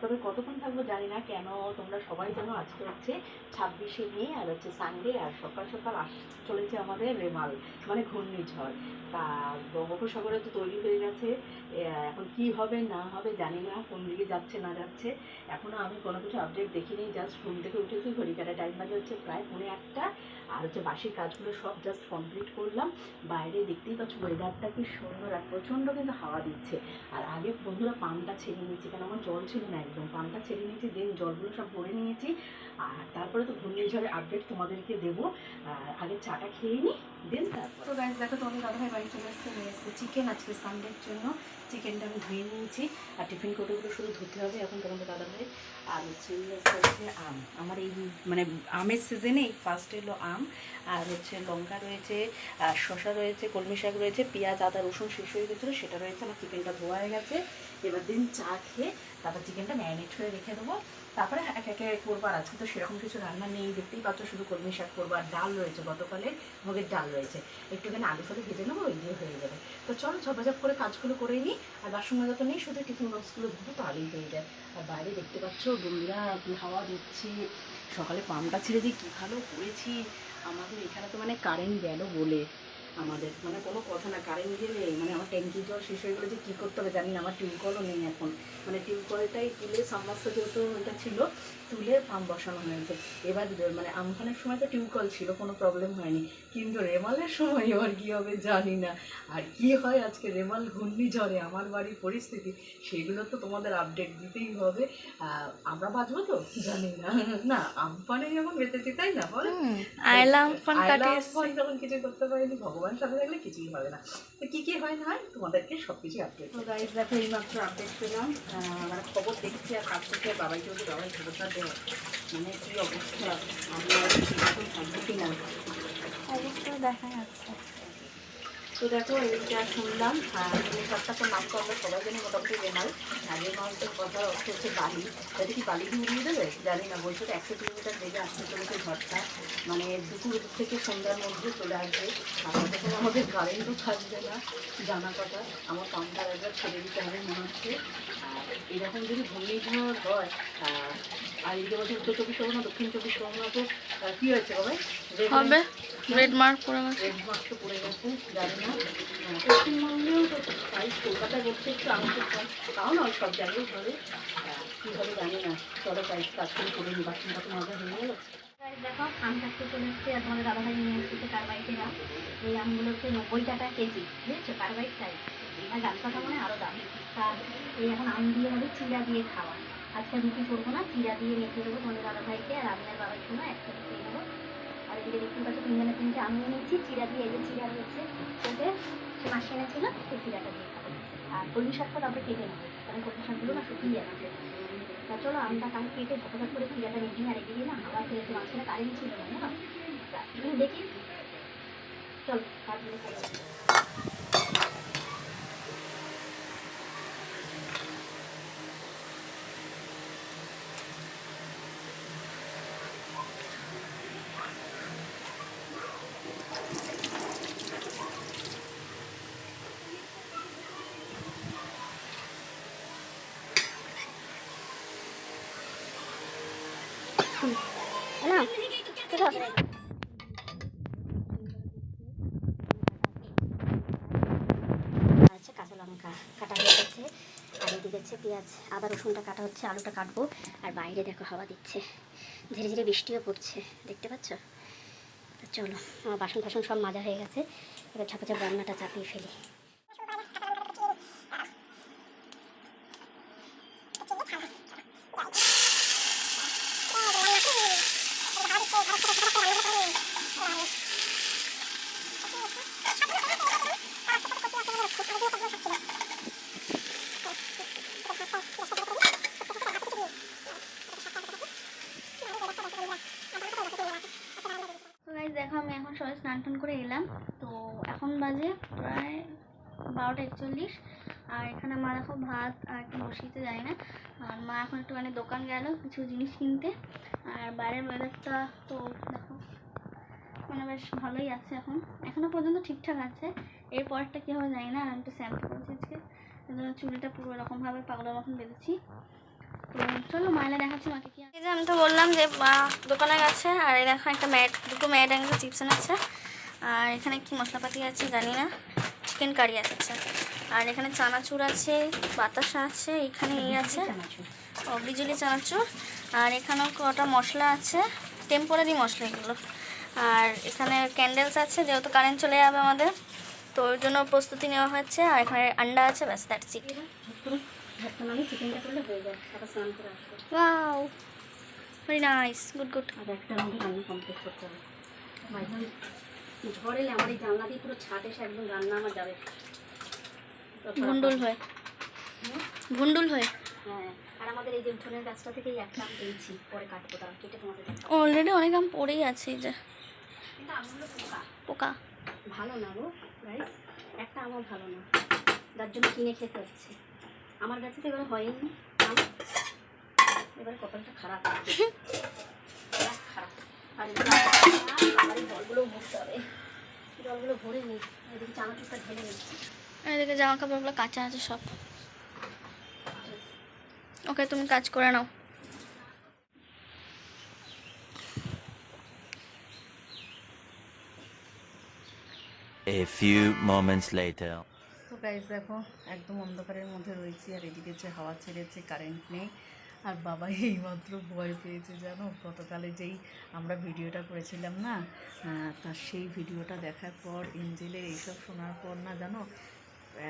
তবে কতক্ষণ থাকব জানি না, কেন তোমরা সবাই জানো আজকে হচ্ছে ছাব্বিশে মে আর হচ্ছে সানডে আর সকাল সকাল আস, চলেছে আমাদের রেমাল মানে ঘূর্ণিঝড়। তা বঙ্গোপসাগরে তো তৈরি হয়ে গেছে এখন কি হবে, না হবে জানি না, কোন দিকে যাচ্ছে, না যাচ্ছে। এখনও আমি কোনো কিছু আপডেট দেখিনি জাস্ট ঘুম থেকে উঠেছি, ঘড়ি কাটা টাইম বাজে হচ্ছে প্রায় পৌনে একটা আর হচ্ছে বাসির কাজগুলো সব জাস্ট কমপ্লিট করলাম। বাইরে দেখতেই পাচ্ছ ওয়েদারটা কি সুন্দর আর প্রচণ্ড কিন্তু হাওয়া দিচ্ছে। আর আগে বন্ধুরা পানটা ছেড়ে নিয়েছি কারণ আমার জল ছিল না একদম। পানটা ছেড়ে নিয়েছি দেন জলগুলো সব ভরে নিয়েছি। আর তারপরে তো ঘূর্ণিঝড়ের আপডেট তোমাদেরকে দেবো। আগে চাটা খেয়ে নিই দেন তারপর। তো গাইজ দেখো তোমাদের দাদাভাই বাড়ি চলে এসেছে, নিয়ে এসেছে চিকেন আজকে সানডের জন্য। চিকেনটা আমি ধুয়ে নিয়েছি। আর টিফিন কোটোগুলো শুধু ধুতে হবে, এখন তোমাদের দাদাভাই আর হচ্ছে হচ্ছে আম। আমার এই মানে আমের সিজনে ফার্স্ট এলো আম, আর হচ্ছে লঙ্কা রয়েছে, আর শশা রয়েছে, কলমি শাক রয়েছে, পেঁয়াজ, আদা, রসুন শেষ হয়ে গেছিল, সেটা রয়েছে, আমার চিকেনটা ধোয়া হয়ে গেছে। এবার দিন চা খেয়ে তারপর চিকেনটা ম্যারিনেট করে রেখে দেবো। তারপরে এক একে করব আর আজকে তো সেরকম কিছু রান্না নেই। দেখতেই পাচ্ছ শুধু কলমি শাক করব আর ডাল রয়েছে, গতকালের ভোগের ডাল রয়েছে। একটুখানি আলু ফালু ভেজে নেব, ওই দিয়ে হয়ে যাবে। তো চলো ঝপাঝপ করে কাজগুলো করে নিই। আর বাসন তো নেই, শুধু টিফিন বক্সগুলো ধুবো, তাহলেই হয়ে যায়। আর বাইরে দেখতে পাচ্ছ বন্ধুরা কি হাওয়া দিচ্ছে। সকালে পাম্পটা ছেড়ে দিয়ে কী ভালো করেছি। আমাদের এখানে তো মানে কারেন্ট গেল বলে। আমাদের। মানে কোনো কথা না কারেন্ট গেলে মানে আমার ট্যাঙ্কির জল শেষ হয়ে গেলে যে কী করতে হবে জানি না আমার টিউবকলও নেই এখন। মানে টিউবকলটাই তুলে সামমাসটা যেহেতু এটা ছিল তুলে পাম্প বসানো হয়েছে। এবার মানে আমফানের সময় তো টিউবকল ছিল কোনো প্রবলেম হয়নি। কিন্তু রেমালের সময় এবার কী হবে জানি না। আর কি হয় আজকে রেমাল ঘূর্ণিঝড়ে আমার বাড়ির পরিস্থিতি সেগুলো তো তোমাদের আপডেট দিতেই হবে। আহ, আমরা বাঁচবো তো? জানি না। না আমফানে যখন বেঁচেছি তাই না বল? কাটিয়ে আমফান যখন কিছু করতে পারিনি ভগবান সাথে থাকলে কিছুই হবে না। তো কি কি হয় না হয় তোমাদেরকে সব কিছু আপডেট তো গাইজ দেখো এইমাত্র আপডেট পেলাম। আহ, মানে খবর দেখছি আর কাজ থেকে বাবাই চলছে বাবাই ছোটো দেয় মানে কি অবস্থা? আমরা এখন থাকব না অবশ্যই দেখা যাচ্ছে। তো দেখো এইটা শুনলাম, আর সবটা তো নাম আমরা সবাই জানি মোটামুটি রেমাল আর রেমালটার কথা অর্থ হচ্ছে বালি। এটা কি বালি দিয়ে উড়িয়ে দেবে? জানি না, বলছো তো একশো কিলোমিটার বেগে আসতে চলেছে ঝড়টা মানে দুপুর থেকে সন্ধ্যার মধ্যে চলে আসবে। আর তখন আমাদের কারেন্টও থাকবে না, জানা কথা। আমার পাম্পটা একবার ছেড়ে দিতে হবে মনে হচ্ছে। এরকম যদি ঘূর্ণিঝড় হয় আর এদিকে বলছে উত্তর চব্বিশ পরগনা দক্ষিণ চব্বিশ পরগনা তো কী হয়েছে হবে। Line? রেড মার্ক পড়ে গেছে। রেড মার্কটা পড়ে গেছে জানি না। পশ্চিমবঙ্গেও তো তাই কলকাতায় করছে একটু আমাদের তাও নয় সব জায়গায় কী হবে জানি না। চলো তাই কাজগুলো করে নি বাসনটা তো মজা হয়ে গেল। দেখো আম কাটতে চলে এসেছি আর তোমাদের দাদাভাই নিয়ে এসেছে কারবাইটের এই আমগুলো হচ্ছে নব্বই টাকা কেজি বুঝেছ? কারবাইট টাই আর গাছ পাতা মানে আরও দাম। তা এই এখন আম দিয়ে হবে চিরা দিয়ে খাওয়া। আজকে রুটি করব না চিরা দিয়ে রেখে দেবো তোমাদের দাদা ভাইকে আর আমি আর বাবার জন্য একসাথে খেয়ে নেব। আর এদিকে দেখতে পাচ্ছ তিনজনে তিনটে আম নিয়ে নিয়েছি চিরা দিয়ে এই যে চিরা রয়েছে ওকে সে মাসি এনেছিল সেই চিরাটা দিয়ে খাব। আর কলমি শাকটা তারপরে কেটে নেব, কারণ কলমি শাকগুলো না শুকিয়ে যাচ্ছে তা চলো আমটা কাল কেটে ফটোফট করে চিরাটা রেডি আর এদিকে না আবার ফেরেছে মাঝখানে কারেন্ট ছিল না তা দেখি। চলো তারপরে না কোথাও আছে কাঁচা লঙ্কা কাটা হয়ে গেছে আর এদিকে হচ্ছে পেঁয়াজ, আদা, রসুনটা কাটা হচ্ছে, আলুটা কাটবো। আর বাইরে দেখো হাওয়া দিচ্ছে, ধীরে ধীরে বৃষ্টিও পড়ছে, দেখতে পাচ্ছ? চলো, আমার বাসন টাসন সব মাজা হয়ে গেছে। এবার ঝাপা ঝাপ রান্নাটা চাপিয়ে ফেলি তো গাইজ দেখো আমি এখন সবাই স্নান টান তো এখন বাজে প্রায় বারোটা একচল্লিশ। আর এখানে মা দেখো ভাত আর কি বসিয়েতে যায় না। আর মা এখন একটুখানি দোকান গেল কিছু জিনিস কিনতে। আর বাইরের ওয়েদারটা তো দেখো মানে বেশ ভালোই আছে এখন। এখনও পর্যন্ত ঠিকঠাক আছে। এর পরেরটা কী হবে জানি না, আর আমি তো শ্যাম্পু করেছি আজকে। জন্য চুলটা পুরো এরকমভাবে পাগলের মতন বেঁধেছি। তো চলো মাইলা দেখাচ্ছি মাকে কি আমি তো বললাম যে মা দোকানে গেছে, আর এই দেখো একটা ম্যাট, দুটো ম্যাট এনেছে, চিপস এনেছে। আর এখানে কি মশলাপাতি আছে জানি না। চিকেন কারি আছে। আর এখানে চানাচুর আছে বাতাসা আছে এখানে এই আছে। ও বিজলি চানাচুর। আর এখানেও কটা মশলা আছে টেম্পোরারি মশলা এগুলো। আর এখানে ক্যান্ডেলস আছে যেহেতু কারেন্ট চলে যাবে আমাদের তো ওর জন্য প্রস্তুতি নেওয়া হচ্ছে। আর এখানে আন্ডা আছে ব্যাস দ্যাটস ইট আসব। Wow very nice good good আর একটা কমপ্লিট করতে হবে। ভাইজান ঝড় এলে আমার এই জানলা দিয়ে পুরো ছাদ এসে একদম রান্না আমার যাবে। ভুন্ডুল হয়ে? ভুন্ডুল হয়ে? হ্যাঁ আর আমাদের এই যে উঠোনের গাছটা থেকেই একটা আম পেয়েছি পরে কাটবো তার কেটে তোমাদের অলরেডি অনেক আম পড়েই আছে যে। কিন্তু আমগুলো পোকা। পোকা। ভালো না গো গাইস একটা আমার ভালো না। যার জন্য কিনে খেতে হচ্ছে। আমার কাছে তো এবারে হয়নি আম। এবারে কপালটা খারাপ। আর এদিকে জলগুলো ভরতে হবে জলগুলো ভরে নিই এদিকে চানাচুরটা ঢেলে নিচ্ছি এদিকে জামা কাপড়গুলো কাঁচা আছে সব। ওকে তুমি কাজ করে নাও। A few moments later. তো গাইজ দেখো একদম অন্ধকারের মধ্যে রয়েছি আর এদিকে যে হাওয়া ছেড়েছে কারেন্ট নেই। আর বাবা এইমাত্র ভয় পেয়েছে জানো? গতকালে যেই আমরা ভিডিওটা করেছিলাম না আহ, তা সেই ভিডিওটা দেখার পর এঞ্জেলের এইসব শোনার পর না জানো?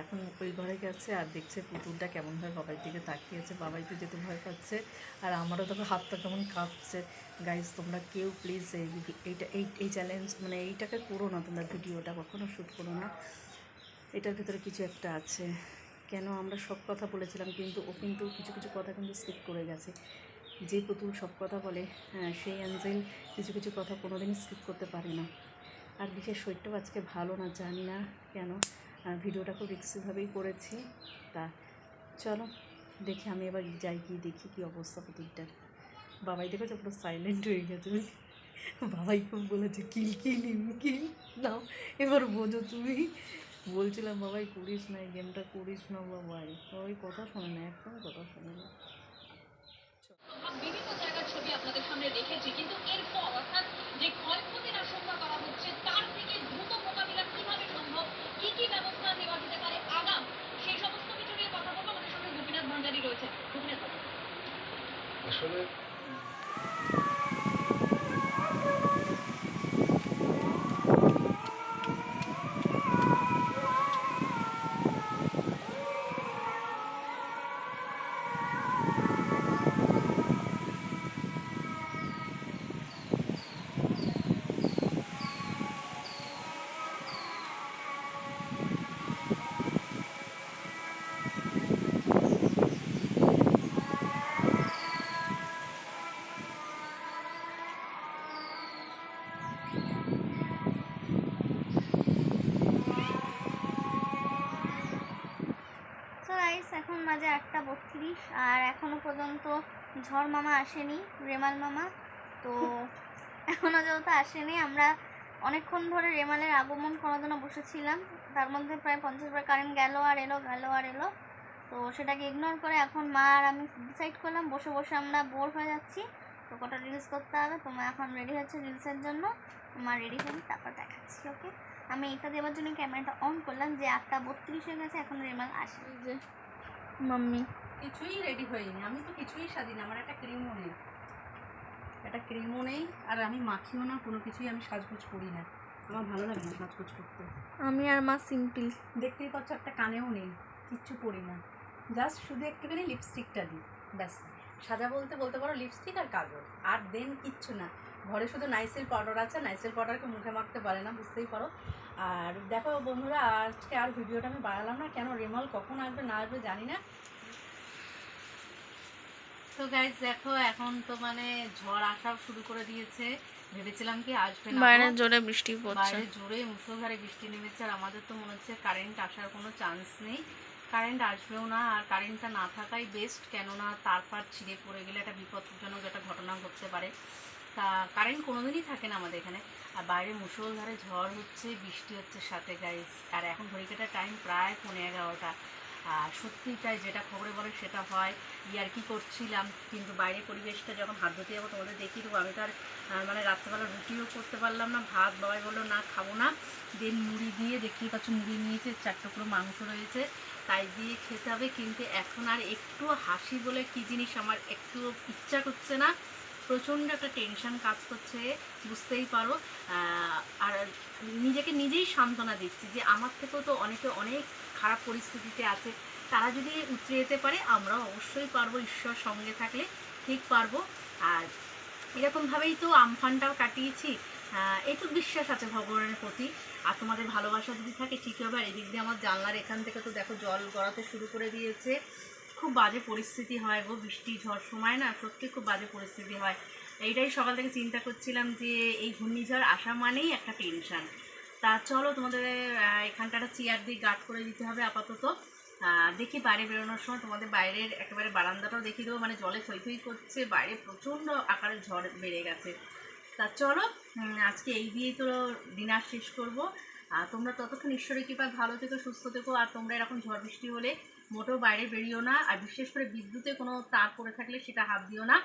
এখন ওই ঘরে গেছে আর দেখছে পুতুলটা কেমনভাবে বাবার দিকে তাকিয়েছে। বাবাই তো যেতে ভয় পাচ্ছে আর আমারও তখন হাতটা কেমন কাঁপছে। গাইজ তোমরা কেউ প্লিজ এই এইটা এই এই চ্যালেঞ্জ মানে এইটাকে করো না তোমরা ভিডিওটা কখনো শ্যুট করো না। এটার ভিতরে কিছু একটা আছে। কেন আমরা সব কথা বলেছিলাম কিন্তু ও কিন্তু কিছু কিছু কথা কিন্তু স্কিপ করে গেছে। যে পুতুল সব কথা বলে হ্যাঁ, সেই অ্যাঞ্জেল কিছু কিছু কথা কোনোদিনই স্কিপ করতে পারে না। আর বিশেষ শরীরটাও আজকে ভালো না জানি না কেন। ভিডিওটা খুব রিক্সিভাবেই করেছি। তা চলো দেখি আমি এবার যাই গিয়ে দেখি কী অবস্থা পুতুলটার। বাবাই দেখেছ পুরো সাইলেন্ট হয়ে গেছে। বাবাই খুব বলেছে কিল কিল কিল নাও এবার বোঝো তুমি। বলছিলাম বাবাই করিস না এই গেমটা করিস না বাবাই। বাবাই কথা শোনে না একদম কথা শোনে না। বিভিন্ন জায়গার ছবি আপনাদের সামনে রেখেছি কিন্তু এরপর অর্থাৎ যে ক্ষয়ক্ষতির আশঙ্কা করা হচ্ছে তার থেকে দ্রুত মোকাবিলা কীভাবে সম্ভব কি কি ব্যবস্থা নেওয়া যেতে পারে আগাম সেই সমস্ত কিছু নিয়ে কথা বলব। আমাদের সঙ্গে গোপীনাথ ভান্ডারী রয়েছে। গোপীনাথ আসলে আর এখনও পর্যন্ত ঝড় মামা আসেনি রেমাল মামা। তো এখনও যেহেতু আসেনি আমরা অনেকক্ষণ ধরে রেমালের আগমন করার জন্য বসেছিলাম। তার মধ্যে প্রায় পঞ্চাশ বার কারেন্ট গেল আর এলো গেল আর এলো। তো সেটাকে ইগনোর করে এখন মা আর আমি ডিসাইড করলাম বসে বসে আমরা বোর হয়ে যাচ্ছি। তো কটা রিলস করতে হবে তো মা এখন রেডি হচ্ছে রিলসের জন্য। মা রেডি হয়ে তারপর দেখাচ্ছি ওকে আমি এটা দেওয়ার জন্য ক্যামেরাটা অন করলাম যে আটটা বত্রিশ হয়ে গেছে এখন রেমাল আসে যে মাম্মি। কিছুই রেডি হয়নি। আমি তো কিছুই সাজি না আমার একটা ক্রিমও নেই। একটা ক্রিমও নেই আর আমি মাখিও না কোনো কিছুই আমি সাজগোজ করি না। আমার ভালো লাগে না সাজগোজ করতে। আমি আর মা সিম্পল দেখতেই পাচ্ছ একটা কানেও নেই কিচ্ছু পরি না। জাস্ট শুধু একটুখানি লিপস্টিকটা দিই ব্যাস। সাজা বলতে বলতে পারো লিপস্টিক আর কাজল। আর দেন কিচ্ছু না। ঘরে শুধু নাইসেল পাউডার আছে নাইসেল পাউডারকে মুখে মাখতে পারে না বুঝতেই পারো। আর দেখো বন্ধুরা আজকে আর ভিডিওটা আমি বাড়ালাম না কেন রেমাল কখন আসবে না আসবে জানি না। তো গাইজ দেখো এখন তো মানে ঝড় আসা শুরু করে দিয়েছে। ভেবেছিলাম কি আসবে না বাইরে জোরে বৃষ্টি পড়ছে। বাইরে জোরে মুসলধারে বৃষ্টি নেমেছে আর আমাদের তো মনে হচ্ছে কারেন্ট আসার কোনো চান্স নেই। কারেন্ট আসবেও না আর কারেন্টটা না থাকাই বেস্ট কেননা তার ফার ছিঁড়ে পড়ে গেলে একটা বিপজ্জনক একটা ঘটনা ঘটতে পারে। তা কারেন্ট কোনোদিনই থাকে না আমাদের এখানে। আর বাইরে মুসলধারে ঝড় হচ্ছে বৃষ্টি হচ্ছে সাথে গাইস আর এখন ঘড়িকাটার টাইম প্রায় পনেরো এগারোটা। আর সত্যি তাই যেটা খবরে বলে সেটা হয়। ইয়ার কি করছিলাম? কিন্তু বাইরে পরিবেশটা যখন হাত ধুতে যাব তোমাদের দেখিয়ে দেবো। আমি তো আর মানে রাত্রেবেলা রুটিও করতে পারলাম না। ভাত বাবাই বলল, না, খাব না। দেন মুড়ি দিয়ে, দেখতেই পাচ্ছ মুড়ি নিয়েছে, চার টুকরো মাংস রয়েছে। তাই দিয়ে খেতে হবে। কিন্তু এখন আর একটু হাসি বলে কি জিনিস আমার একটু ইচ্ছা করছে না। প্রচণ্ড একটা টেনশন কাজ করছে, বুঝতেই পারো। আর নিজেকে নিজেই সান্ত্বনা দিচ্ছি যে আমার থেকেও তো অনেকে অনেক খারাপ পরিস্থিতিতে আছে তারা যদি উতরে যেতে পারে আমরা অবশ্যই পারব ঈশ্বর সঙ্গে থাকলে ঠিক পারব। আর এরকমভাবেই তো আমফানটাও কাটিয়েছি। আহ, এইটুকু বিশ্বাস আছে ভগবানের প্রতি। আর তোমাদের ভালোবাসা যদি থাকে ঠিক হবে। আর এদিক দিয়ে আমার জানলার এখান থেকে তো দেখো জল গড়াতে শুরু করে দিয়েছে। খুব বাজে পরিস্থিতি হয় গো বৃষ্টি ঝড় সময় না সত্যি খুব বাজে পরিস্থিতি হয়। এইটাই সকাল থেকে চিন্তা করছিলাম যে এই ঘূর্ণিঝড় আসা মানেই একটা টেনশন তা চলো তোমাদের এখানটা একটা চেয়ার দিয়ে গার্ড করে দিতে হবে আপাতত। দেখি বাইরে বেরোনোর সময় তোমাদের বাইরের একেবারে বারান্দাটাও দেখিয়ে দেবো। মানে জলে থই থই করছে, বাইরে প্রচণ্ড আকারে ঝড় বেড়ে গেছে। তা চলো আজকে এই দিয়েই তো ডিনার শেষ করব। আর তোমরা ততক্ষণ ঈশ্বরের কৃপায় ভালো থেকো, সুস্থ থেকো, আর তোমরা এরকম ঝড় বৃষ্টি হলে মোটেও বাইরে বেরিও না। আর বিশেষ করে বিদ্যুতে কোনো তার পড়ে থাকলে সেটা হাত দিও না।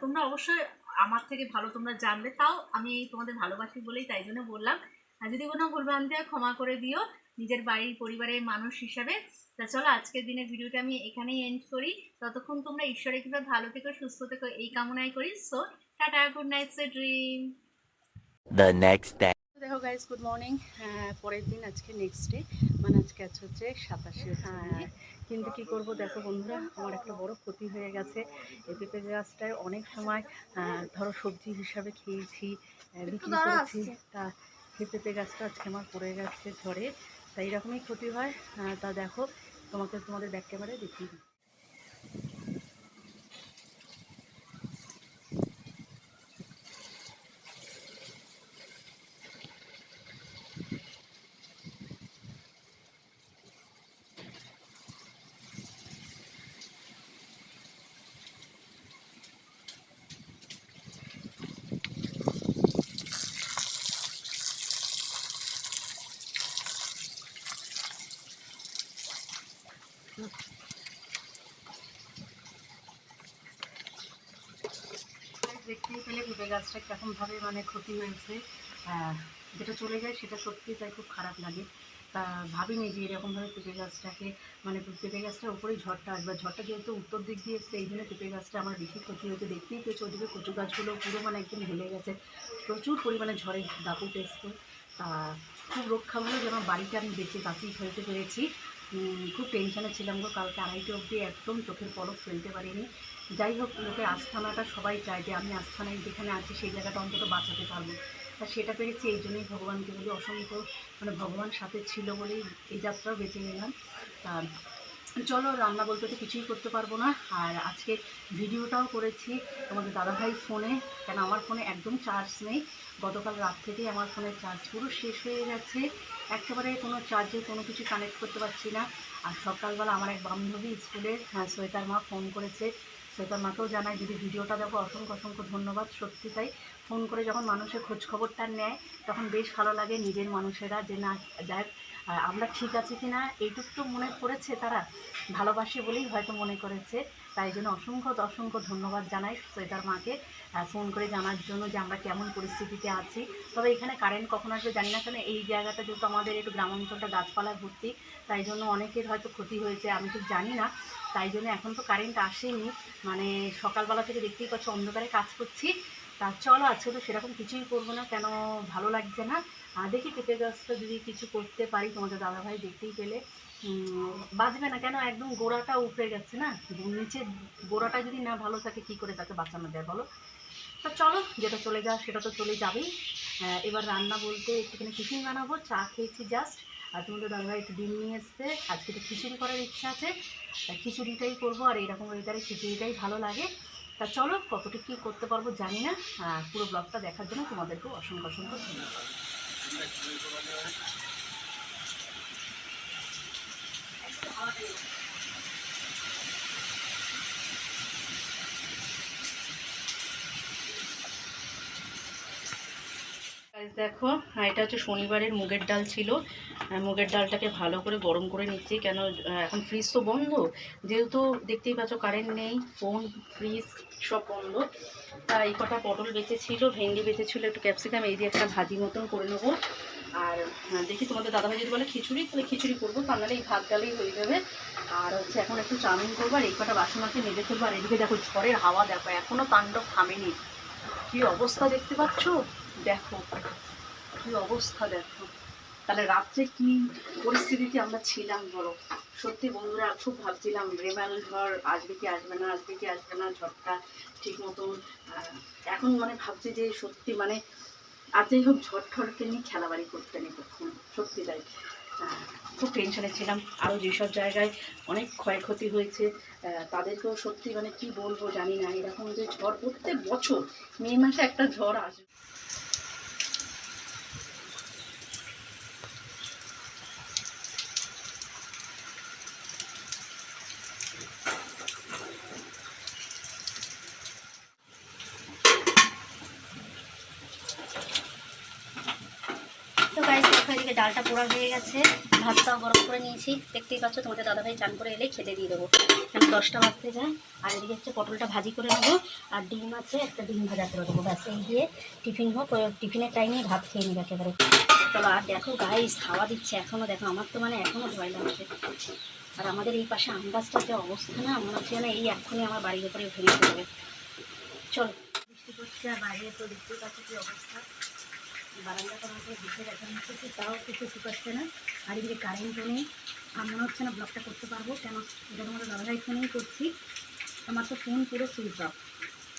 তোমরা অবশ্যই আমার থেকে ভালো তোমরা জানবে তাও আমি তোমাদের ভালোবাসি বলেই তাই জন্য বললাম। আর যদি কোনো ভুলভ্রান্তি হয় ক্ষমা করে দিও। নিজের বাড়ির পরিবারের মানুষ হিসাবে। তা চলো আজকের দিনের ভিডিওটা আমি এখানেই এন্ড করি। ততক্ষণ তোমরা ঈশ্বরের কৃপায় ভালো থেকো সুস্থ থেকো এই কামনাই করি। So tata good night dream The next day. দেখো গাইজ গুড মর্নিং পরের দিন আজকে নেক্সট ডে মানে আজকে আছে হচ্ছে সাতাশে। হ্যাঁ। কিন্তু কি করব দেখো বন্ধুরা আমার একটা বড় ক্ষতি হয়ে গেছে। এই পেঁপে গাছটায় অনেক সময় আহ, ধরো সবজি হিসাবে খেয়েছি বিক্রি করেছি। তা সেই পেঁপে গাছটা আজকে আমার পড়ে গেছে ঝড়ে, তাই এরকমই ক্ষতি হয়। তা দেখো, তোমাকে তোমাদের ব্যাক ক্যামেরায় দেখিয়ে দিই দেখতেই পেলে পেঁপে গাছটা কীরকমভাবে মানে ক্ষতি হয়েছে যেটা চলে যায় সেটা সত্যি তাই খুব খারাপ লাগে। তা ভাবিনি যে এরকমভাবে পেঁপে গাছটাকে মানে পেঁপে গাছটার উপরেই ঝড়টা আসবে। ঝড়টা যেহেতু উত্তর দিক দিয়ে এসছে, এই জন্য পেঁপে গাছটা আমার বেশি ক্ষতি হয়েছে। দেখতেই পেয়েছি ওদিকে কচু গাছগুলো পুরো মানে একদম হেলে গেছে। প্রচুর পরিমাণে ঝড়ে দাপুট এসছে। তা খুব রক্ষা হলো যেন বাড়িটা আমি বেঁচে বাঁচি ফেলতে পেরেছি। খুব টেনশনে ছিলাম গো, কালকে আড়াইটে অবধি একদম চোখের পলক ফেলতে পারিনি। যাই হোক, লোকের আস্থানাটা সবাই চায় যে আমি আস্থানায় যেখানে আছি, সেই জায়গাটা অন্তত বাঁচাতে পারব। তা সেটা পেরেছি, এই জন্যই ভগবানকে বলি, অসংখ্য মানে ভগবান সাথে ছিল বলেই এই যাত্রাও বেঁচে গেলাম তা চলো, রান্না বলতে তো কিছুই করতে পারব না। আর আজকে ভিডিওটাও করেছি তোমাদের দাদাভাই ফোনে, কেন আমার ফোনে একদম চার্জ নেই। গতকাল রাত থেকেই আমার ফোনের চার্জ পুরো শেষ হয়ে গেছে। একেবারে কোনো চার্জে কোনো কিছু কানেক্ট করতে পারছি না। আর সকালবেলা আমার এক বান্ধবী স্কুলের হ্যাঁ সোয়েতার মা ফোন করেছে সোয়েতার মাকেও জানাই যদি ভিডিওটা দেখো, অসংখ্য অসংখ্য ধন্যবাদ, সত্যি তাই। ফোন করে যখন মানুষের খোঁজ খবরটা নেয়, তখন বেশ ভালো লাগে নিজের মানুষেরা যে, না যাক আমরা ঠিক আছি কি না? এইটুকু মনে করেছে তারা, ভালোবাসে বলেই হয়তো মনে করেছে। তাই জন্য অসংখ্য অসংখ্য ধন্যবাদ জানাই সোয়েতার মাকে ফোন করে জানার জন্য যে, আমরা কেমন পরিস্থিতিতে আছি? তবে এখানে কারেন্ট কখন আসবে জানি না কেন এই জায়গাটা যেহেতু আমাদের একটু গ্রাম অঞ্চলটা গাছপালা ভর্তি, তাই জন্য অনেকের হয়তো ক্ষতি হয়েছে, আমি ঠিক জানি না। তাই জন্য এখন তো কারেন্ট আসেনি। মানে সকালবেলা থেকে দেখতেই পাচ্ছ, অন্ধকারে কাজ করছি। তা চলো, আজকে তো সেরকম কিছুই করব না, কেন ভালো লাগছে না? আর দেখি পেঁপে গাছটা যদি কিছু করতে পারি তোমাদের দাদাভাই দেখতেই পেলে। বাঁচবে না কেন? একদম গোড়াটা উপড়ে গেছে না? নিচে গোড়াটা যদি না ভালো থাকে, কি করে তাকে বাঁচানো যায় বলো? তা চলো, যেটা চলে যাওয়া সেটা তো চলে যাবেই। এবার রান্না বলতে একটুখানি টিফিন বানাবো, চা খেয়েছি জাস্ট আর তোমাদের দাদাভাই একটু ডিম নিয়ে এসছে। আজকে একটু খিচুড়ি করার ইচ্ছা আছে। তা খিচুড়িটাই করব আর এইরকম ওয়েদারে খিচুড়িটাই ভালো লাগে। তা চলো কতটুকু কী করতে পারব জানি না। পুরো ব্লগটা দেখার জন্য তোমাদেরকেও অসংখ্য অসংখ্য ধন্যবাদ। দেখো এটা হচ্ছে শনিবারের মুগের ডাল ছিল। মুগের ডালটাকে ভালো করে গরম করে নিচ্ছি। কেন এখন ফ্রিজ তো বন্ধ। যেহেতু দেখতেই পাচ্ছ কারেন্ট নেই ফোন ফ্রিজ সব বন্ধ। তা এই কটা পটল বেঁচেছিল, ভেন্ডি বেঁচেছিল, একটু ক্যাপসিকাম এই দিয়ে একটা ভাজি মতন করে নেব। আর দেখি তোমাদের দাদা ভাই যদি বলে খিচুড়ি, তাহলে খিচুড়ি করব। তা নাহলে এই ভাত ডালেই হয়ে যাবে। আর হচ্ছে এখন একটু চাউমিন করব, আর এই কটা বাসন নেড়ে ফেলব। আর এদিকে দেখো ঝড়ের হাওয়া, দেখো এখনও তাণ্ডব থামেনি। কি অবস্থা দেখতে পাচ্ছ? দেখো, কি অবস্থা দেখো। তাহলে রাত্রে কি পরিস্থিতিতে আমরা ছিলাম বলো? সত্যি বন্ধুরা, খুব ভাবছিলাম রেমাল ঝড় আসবে কি আসবে না আসবে কি আসবে না, ঝড়টা ঠিক মতন এখন মানে ভাবছি যে সত্যি মানে আর যাই হোক ঝড় ঠড়কে নিয়ে খেলাবাড়ি করতে নেই কখন, সত্যি তাই। খুব টেনশনে ছিলাম আরও যেসব জায়গায় অনেক ক্ষয়ক্ষতি হয়েছে তাদেরকেও সত্যি মানে কি বলব জানি না, এরকম যে ঝড়, প্রত্যেক বছর মে মাসে একটা ঝড় আসে তো গাইস দেখো এদিকে ডালটা পোড়া হয়ে গেছে। ভাতটাও গরম করে নিয়েছি। দেখতেই পাচ্ছ, তোমাদের দাদাভাই চান করে এলে খেতে দিয়ে দেবো। এখন দশটা বাজতে যায়, আর এদিকে হচ্ছে পটলটা ভাজি করে নেব, আর ডিম আছে, একটা ডিম ভাজা করে দেবো। ব্যাস, এই দিয়ে টিফিন হোক টিফিনের টাইমে ভাত খেয়ে নিবে একেবারে। চলো, আর দেখো গাইস হাওয়া দিচ্ছে এখনও দেখো, আমার তো মানে এখনও ভয় লাগছে। আর আমাদের এই পাশে আম গাছটার যে অবস্থা না, মনে হচ্ছে না এই এক্ষুনি আমার বাড়ির উপরে ভেঙে পড়বে চলো, বৃষ্টি আর বাইরে তো দেখতেই পাচ্ছি কি অবস্থা। বারান্দাটা আমাকে ভিজে দেখা হচ্ছে তাও কিছু শুকাচ্ছে না। আর এদিকে কারেন্টও নেই আর মনে হচ্ছে না ব্লগটা করতে পারব কেন এটা তোমাদের দাদাভাই ফোনেই করছি। আমার তো ফোন পুরো সুইচ অফ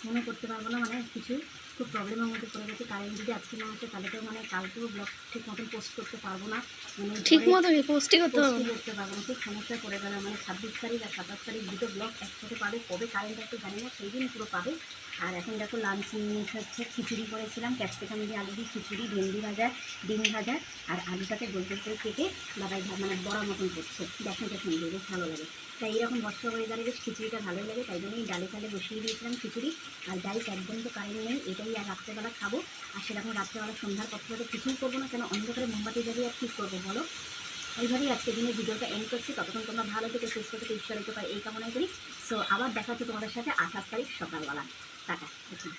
মনে করতে পারব না মানে কিছু খুব প্রবলেমের মধ্যে পড়ে গেছে। কারেন্ট যদি আজকে না আসে তাহলে তো মানে কালকেও ব্লগ ঠিক মতন পোস্ট করতে পারব না। মানে ঠিক মতো পোস্টই করতে পারব করতে পারব না খুব সমস্যায় পড়ে গেলে মানে ছাব্বিশ তারিখ আর সাতাশ তারিখ দুটো ব্লক একসাথে পাবে কবে কারেন্ট একটু জানি না সেই দিন পুরো পাবে। আর এখন দেখো লাঞ্চ হচ্ছে, খিচুড়ি করেছিলাম, ক্যাপসিকাম দিয়ে আলু দিয়ে খিচুড়ি, ভেন্ডি ভাজা, ডিম ভাজা, আর আলুটাকে গোল গোল করে কেটে বাবাই মানে বড়া মতন করছে। দেখেন দেখুন বেশ ভালো লাগে। তাই এরকম বর্ষা ওয়েদারে বেশ খিচুড়িটা ভালোই লাগে, তাই জন্যই ডালে চালে বসিয়ে দিয়েছিলাম খিচুড়ি। আর যাই একদম তো কারেন্ট নেই, এটাই আর রাত্রেবেলা খাব। আর সেরকম রাত্রেবেলা সন্ধ্যার পর তো কিছুই করব না, কেন অন্ধকারে মোমবাতি জ্বালিয়ে আর কী করব বলো? এইভাবেই আজকে দিনের ভিডিওটা এন্ড করছি। ততক্ষণ তোমরা ভালো থেকে, সুস্থ থেকে হতে পারে এই কামনাই করি। সো আবার দেখা হচ্ছে তোমাদের সাথে আঠাশ তারিখ সকালবেলা। 大概就这样